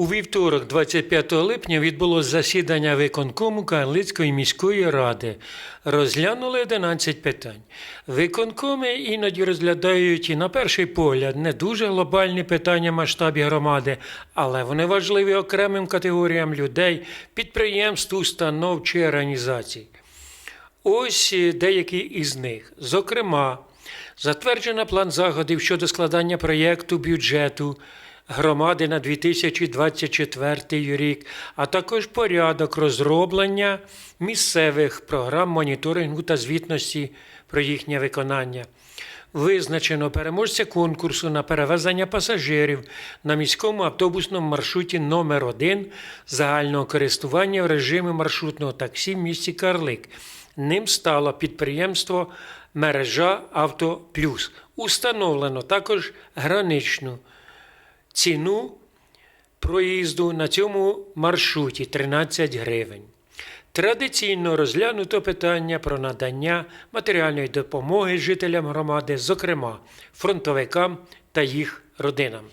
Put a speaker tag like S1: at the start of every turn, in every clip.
S1: У вівторок, 25 липня, відбулося засідання виконкому Карлицької міської ради. Розглянули 11 питань. Виконкоми іноді розглядають і на перший погляд не дуже глобальні питання масштабі громади, але вони важливі окремим категоріям людей, підприємств, установ чи організацій. Ось деякі із них. Зокрема, затверджено план заходів щодо складання проєкту бюджету громади на 2024 рік, а також порядок розроблення місцевих програм моніторингу та звітності про їхнє виконання. Визначено переможця конкурсу на перевезення пасажирів на міському автобусному маршруті номер 1 загального користування в режимі маршрутного таксі в місті Карлик. Ним стало підприємство Мережа Авто Плюс. Установлено також граничну ціну проїзду на цьому маршруті 13 гривень. Традиційно розглянуто питання про надання матеріальної допомоги жителям громади, зокрема фронтовикам та їх родинам.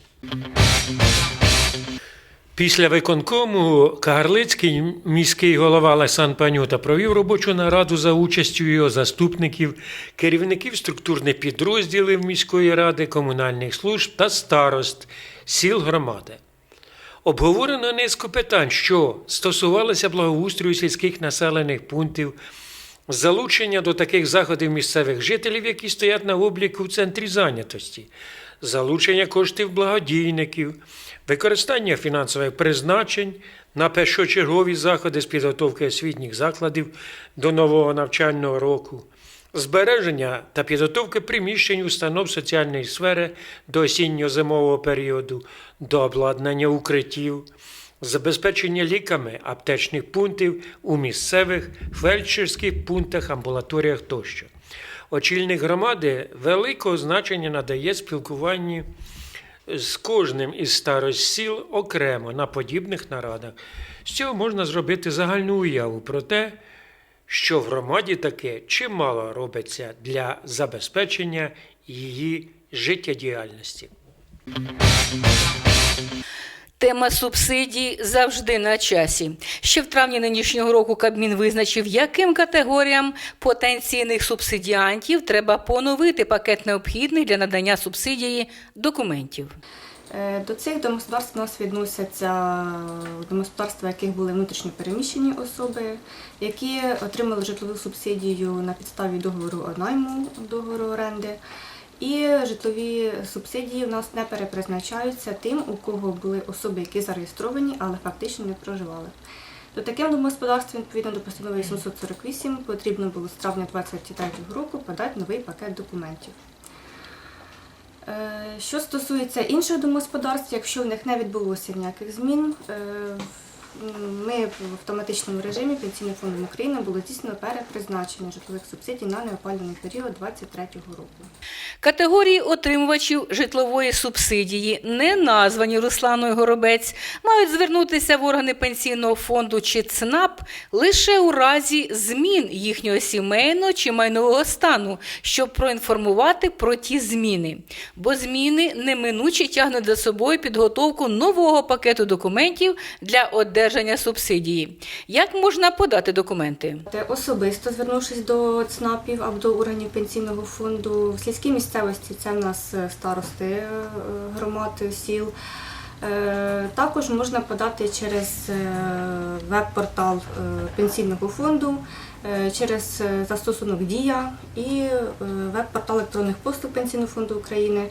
S1: Після виконкому Кагарлицький міський голова Лесан Панюта провів робочу нараду за участю його заступників, керівників структурних підрозділів міської ради, комунальних служб та старост сіл громади. Обговорено низку питань, що стосувалися благоустрою сільських населених пунктів, залучення до таких заходів місцевих жителів, які стоять на обліку в центрі зайнятості, залучення коштів благодійників, використання фінансових призначень на першочергові заходи з підготовки освітніх закладів до нового навчального року, збереження та підготовки приміщень установ соціальної сфери до осінньо-зимового періоду, до обладнання укриттів, забезпечення ліками аптечних пунктів у місцевих фельдшерських пунктах, амбулаторіях тощо. Очільник громади великого значення надає спілкуванню з кожним із старост сіл окремо на подібних нарадах. З цього можна зробити загальну уяву про те, що в громаді таке чимало робиться для забезпечення її життєдіяльності.
S2: Тема субсидій завжди на часі. Ще в травні нинішнього року Кабмін визначив, яким категоріям потенційних субсидіантів треба поновити пакет необхідних для надання субсидії документів.
S3: Е, До цих домогосподарств у нас відносяться домогосподарства, яких були внутрішньо переміщені особи, які отримали житлову субсидію на підставі договору найму, договору оренди. І житлові субсидії в нас не перепризначаються тим, у кого були особи, які зареєстровані, але фактично не проживали. До таким домогосподарствам, відповідно до постанови 848, потрібно було з травня 2023 року подати новий пакет документів. Е, Що стосується інших домогосподарств, якщо в них не відбулося ніяких змін, е, ми в автоматичному режимі Пенсійним фондом України було здійснено перепризначення житлових субсидій на неопалювальний період 2023 року.
S2: Категорії отримувачів житлової субсидії, не названі Русланою Горобець, мають звернутися в органи пенсійного фонду чи ЦНАП лише у разі змін їхнього сімейного чи майнового стану, щоб проінформувати про ті зміни. Бо зміни неминуче тягнуть за собою підготовку нового пакету документів для одержання субсидії. Як можна подати документи?
S3: Особисто звернувшись до ЦНАПів або до органів пенсійного фонду в сільській місцевості, це в нас е, старости е, громад, сіл. Е, Також можна подати через веб-портал пенсійного фонду, через застосунок Дія і веб-портал електронних послуг Пенсійного фонду України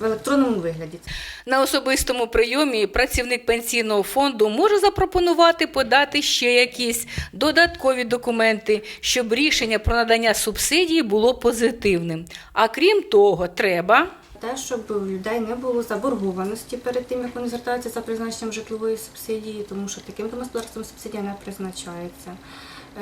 S3: в електронному вигляді.
S2: На особистому прийомі працівник пенсійного фонду може запропонувати подати ще якісь додаткові документи, щоб рішення про надання субсидії було позитивним. А крім того, треба
S3: Те, щоб у людей не було заборгованості перед тим, як вони звертаються за призначенням житлової субсидії, тому що таким домогосподарством субсидія не призначається.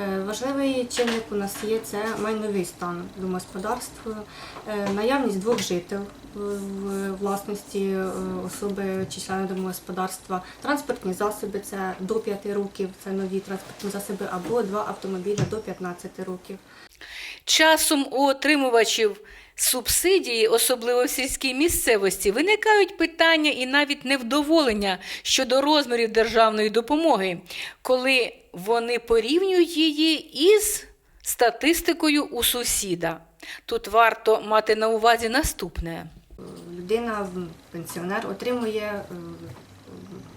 S3: Е, Важливий чинник у нас є це майновий стан домогосподарства, е, наявність двох жителів в власності е, особи чи члени домогосподарства, транспортні засоби це до 5 років, це нові транспортні засоби, або два автомобіля до 15 років.
S2: Часом у отримувачів Субсидії, особливо в сільській місцевості, виникають питання і навіть невдоволення щодо розмірів державної допомоги, коли вони порівнюють її із статистикою у сусіда. Тут варто мати на увазі наступне.
S3: людина, пенсіонер, отримує е,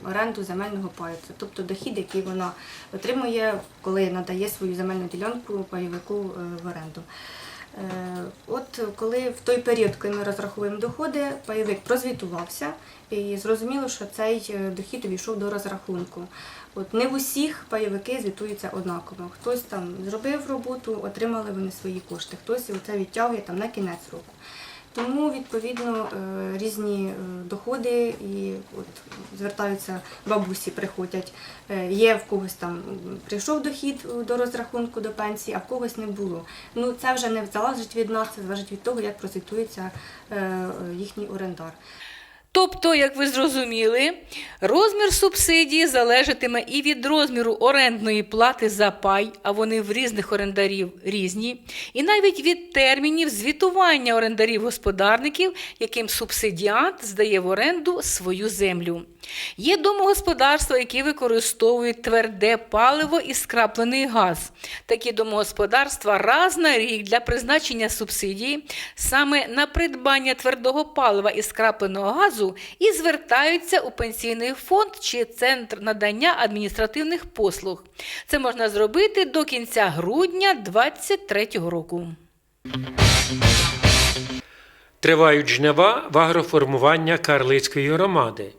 S3: оренду земельного паю, тобто дохід, який вона отримує, коли надає свою земельну ділянку пайовику е, в оренду. Е, От коли в той період, коли ми розраховуємо доходи, пайовик прозвітувався і зрозуміло, що цей е, дохід увійшов до розрахунку. От не в усіх пайовики звітуються однаково. Хтось там зробив роботу, отримали вони свої кошти, хтось це відтягує там на кінець року. Тому відповідно е, різні е, доходи і от звертаються бабусі, приходять. Е, Є в когось там прийшов дохід до розрахунку до пенсії, а в когось не було. Ну це вже не залежить від нас, це залежить від того, як прозвітується їхній орендар.
S2: Тобто, як ви зрозуміли, розмір субсидії залежатиме і від розміру орендної плати за пай, а вони в різних орендарів різні, і навіть від термінів звітування орендарів-господарників, яким субсидіант здає в оренду свою землю. Є домогосподарства, які використовують тверде паливо і скраплений газ. Такі домогосподарства раз на рік для призначення субсидії саме на придбання твердого палива і скрапленого газу і звертаються у пенсійний фонд чи центр надання адміністративних послуг. Це можна зробити до кінця грудня 2023 року.
S1: Тривають жнива в агроформування Карлицької громади.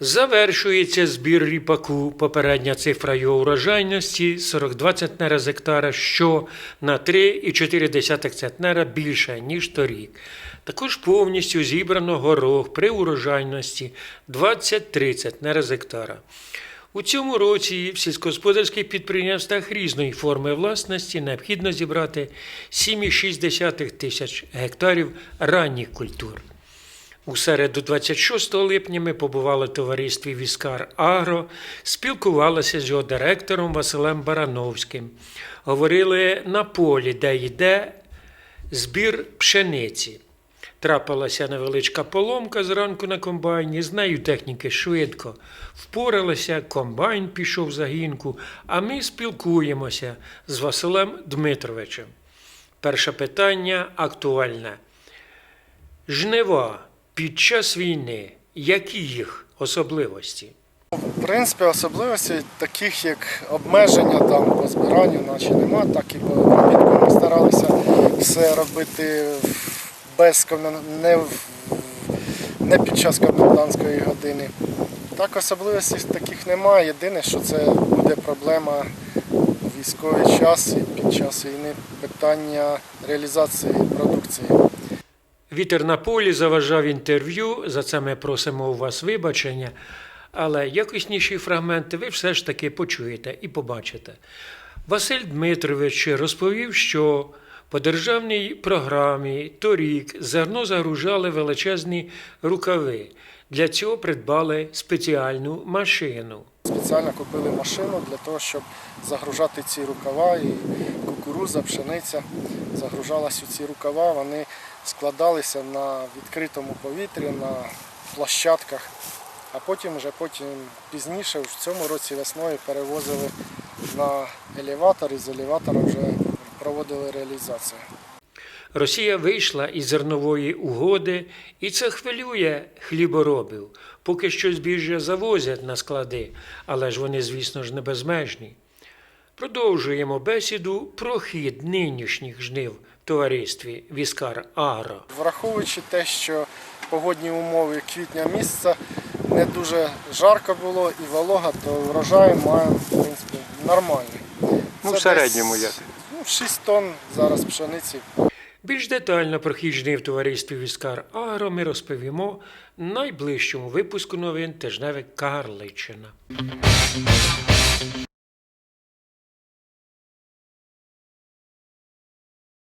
S1: Завершується збір ріпаку. Попередня цифра його урожайності 42 центнера з гектара, що на 3,4 центнера більше, ніж торік. Також повністю зібрано горох при урожайності 23 центнера з гектара. У цьому році в сільськогосподарських підприємствах різної форми власності необхідно зібрати 7,6 тисяч гектарів ранніх культур. У середу 26 липня ми побували в товаристві Віскар Агро, спілкувалися з його директором Василем Барановським. Говорили на полі, де йде збір пшениці. Трапилася невеличка поломка зранку на комбайні, з нею техніки швидко впоралися, комбайн пішов в загінку, а ми спілкуємося з Василем Дмитровичем. Перше питання актуальне. Жнива під час війни, які їх особливості?
S4: В принципі, особливостей таких, як обмеження там по збиранню, наче нема, так і по обробітку ми старалися все робити без не, в- не під час комендантської години. Так особливостей таких немає. Єдине, що це буде проблема у військовий час і під час війни питання реалізації продукції.
S1: Вітер на полі заважав інтерв'ю, за це ми просимо у вас вибачення. Але якісніші фрагменти ви все ж таки почуєте і побачите. Василь Дмитрович розповів, що по державній програмі торік зерно загружали величезні рукави. Для цього придбали спеціальну машину.
S4: Спеціально купили машину для того, щоб загружати ці рукава і кукуруза, пшениця загружалась у ці рукава. Вони складалися на відкритому повітрі, на площадках, а потім вже потім пізніше, в цьому році весною перевозили на елеватор і з елеватора вже проводили реалізацію.
S1: Росія вийшла із зернової угоди, і це хвилює хліборобів. Поки що збіжжя завозять на склади, але ж вони, звісно ж, не безмежні. Продовжуємо бесіду про хід нинішніх жнив в товаристві Віскар Агро.
S4: Враховуючи те, що погодні умови квітня місяця не дуже жарко було і волога, то врожай маємо в принципі нормальний.
S1: Ну,
S4: Це
S1: в середньому як?
S4: Ну, 6 тонн зараз пшениці.
S1: Більш детально про хід жнив в товаристві Віскар Агро ми розповімо в найближчому випуску новин тижневик Карличина.